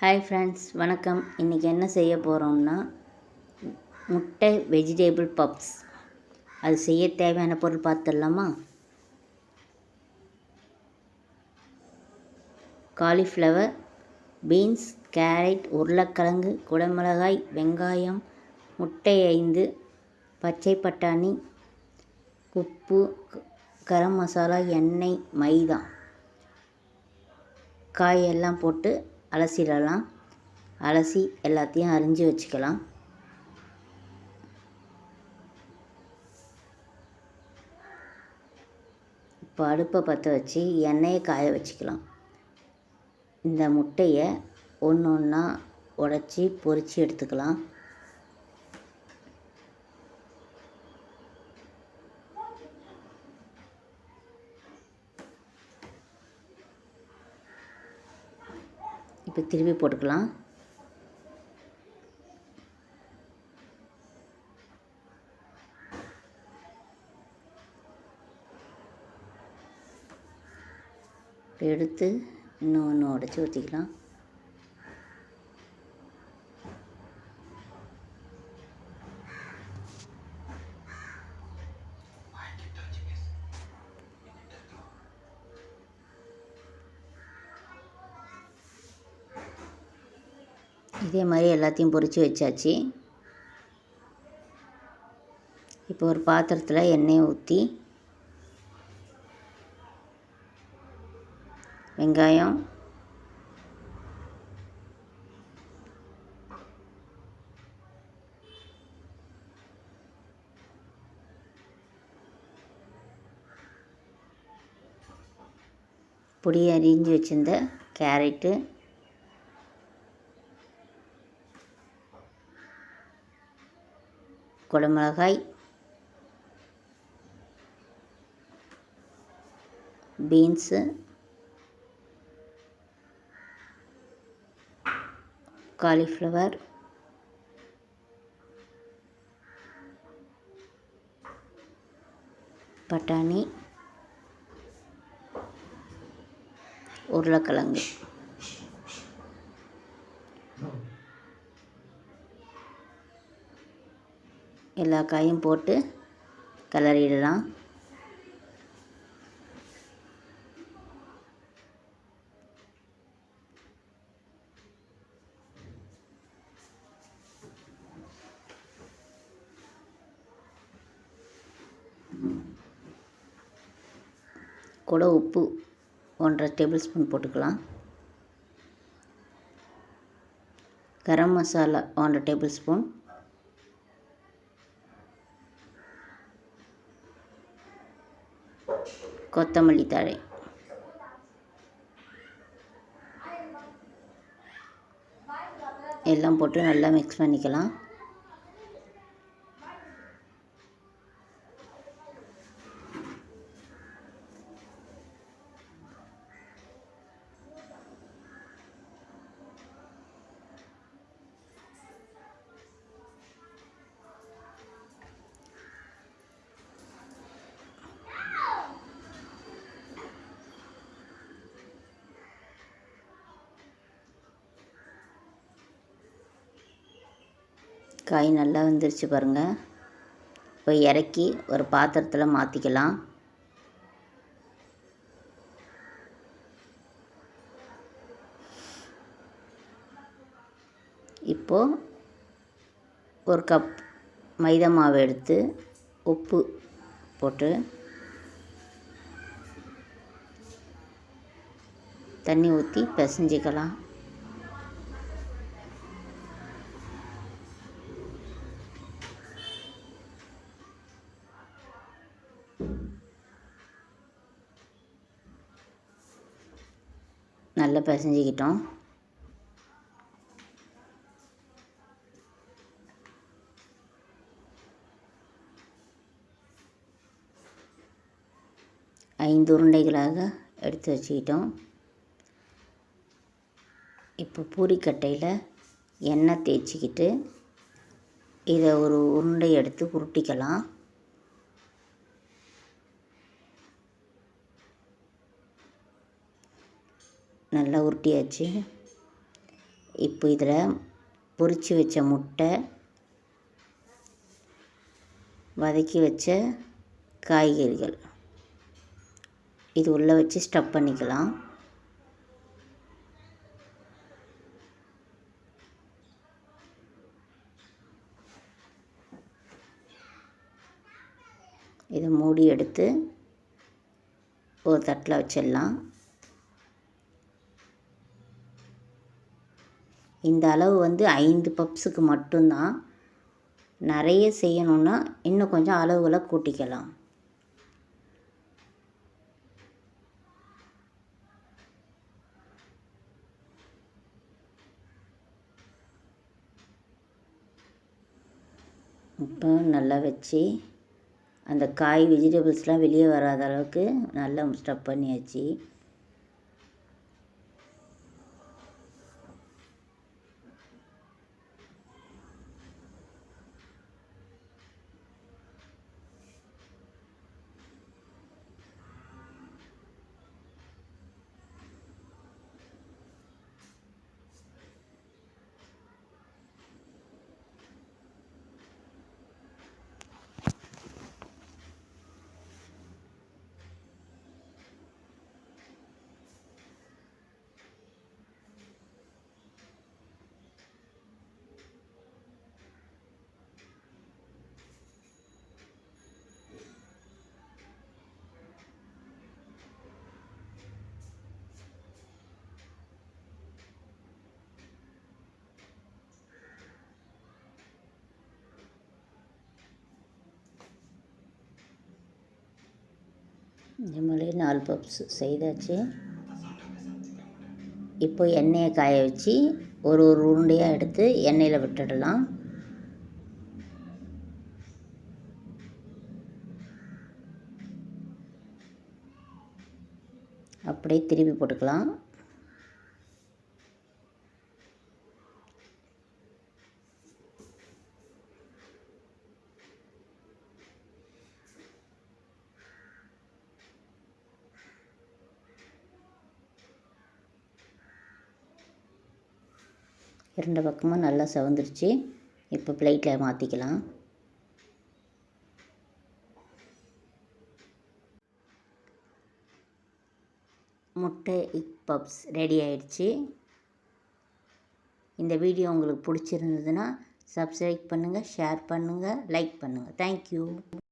Hi friends வணக்கம். இன்றைக்கி என்ன செய்ய போகிறோம்னா முட்டை வெஜிடேபிள் பப்ஸ் அது செய்ய தேவையான பொருள் பார்த்துடலாமா? காலிஃப்ளவர் பீன்ஸ் கேரட் உருளைக்கிழங்கு குடமிளகாய் வெங்காயம் முட்டை ஐந்து பச்சை பட்டாணி உப்பு கரம் மசாலா எண்ணெய் மைதா. காயெல்லாம் போட்டு அலசிடலாம். அலசி எல்லாத்தையும் அரிஞ்சு வச்சுக்கலாம். இப்போ அடுப்பை பற்ற வச்சு எண்ணெயை காய வச்சுக்கலாம். இந்த முட்டையை ஒன்று ஒன்றா உடச்சி பொறிச்சு எடுத்துக்கலாம். இப்போ திருப்பி போட்டுக்கலாம். இப்போ எடுத்து இன்னும் ஒன்று உடச்சி ஊற்றிக்கலாம் இதே மாதிரி எல்லாத்தையும் பொரித்து வச்சாச்சு. இப்போ ஒரு பாத்திரத்தில் எண்ணெயை ஊற்றி வெங்காயம் பொடி அரிஞ்சு வச்சுருந்த கேரட்டு குடமிளகாய் பீன்ஸு காலிஃப்ளவர் பட்டாணி உருளைக்கிழங்கு. எல்லா காயும் போட்டு கிளறிடலாம் கூட உப்பு ஒன்றரை டேபிள் ஸ்பூன் போட்டுக்கலாம். கரம் மசாலா ஒன்றரை டேபிள் ஸ்பூன். கொத்தமல்லி தழை. எல்லாம் போட்டு நல்லா மிக்ஸ் பண்ணிக்கலாம். காய் நல்லா வந்துருச்சு பாருங்கள் இப்போ இறக்கி ஒரு பாத்திரத்தில் மாற்றிக்கலாம் இப்போது ஒரு கப் மைதா மாவு எடுத்து உப்பு போட்டு தண்ணி ஊற்றி பிசைஞ்சிக்கலாம். நல்லா பிசைஞ்சிக்கிட்டோம். ஐந்து உருண்டைகளாக எடுத்து வச்சுக்கிட்டோம். இப்போ பூரிக்கட்டையில் எண்ணெய் தேய்ச்சிக்கிட்டு இதை ஒரு உருண்டை எடுத்து உருட்டிக்கலாம். நல்லா உருட்டியாச்சு. இப்போ இதில் பொரித்து வச்ச முட்டை வதக்கி வச்ச காய்கறிகள். இது உள்ளே வச்சு ஸ்டப் பண்ணிக்கலாம். இதை மூடி எடுத்து ஒரு தட்டில் வச்சிடலாம். இந்த அளவு வந்து ஐந்து பப்ஸுக்கு மட்டும்தான் நிறைய செய்யணுன்னா இன்னும் கொஞ்சம் அளவுகளை கூட்டிக்கலாம். இப்போ நல்லா வச்சு அந்த காய் வெஜிடபிள்ஸ்லாம் வெளியே வராத அளவுக்கு நல்லா ஸ்டப் பண்ணியாச்சு. இந்த மாதிரி நாலு பப்ஸ் செய்தாச்சு. இப்போ எண்ணெயை காய வச்சு ஒரு ஒரு உருண்டையாக எடுத்து எண்ணெயில் விட்டுடலாம். அப்படியே திருப்பி போட்டுக்கலாம். இரண்டு பக்கமும் நல்லா செவந்துருச்சு. இப்போ பிளேட்டில் மாற்றிக்கலாம் முட்டை எக் பப்ஸ் ரெடி ஆயிடுச்சு. இந்த வீடியோ உங்களுக்கு பிடிச்சிருந்ததுன்னா சப்ஸ்கிரைப் பண்ணுங்கள் ஷேர் பண்ணுங்கள் லைக் பண்ணுங்கள் தேங்க்யூ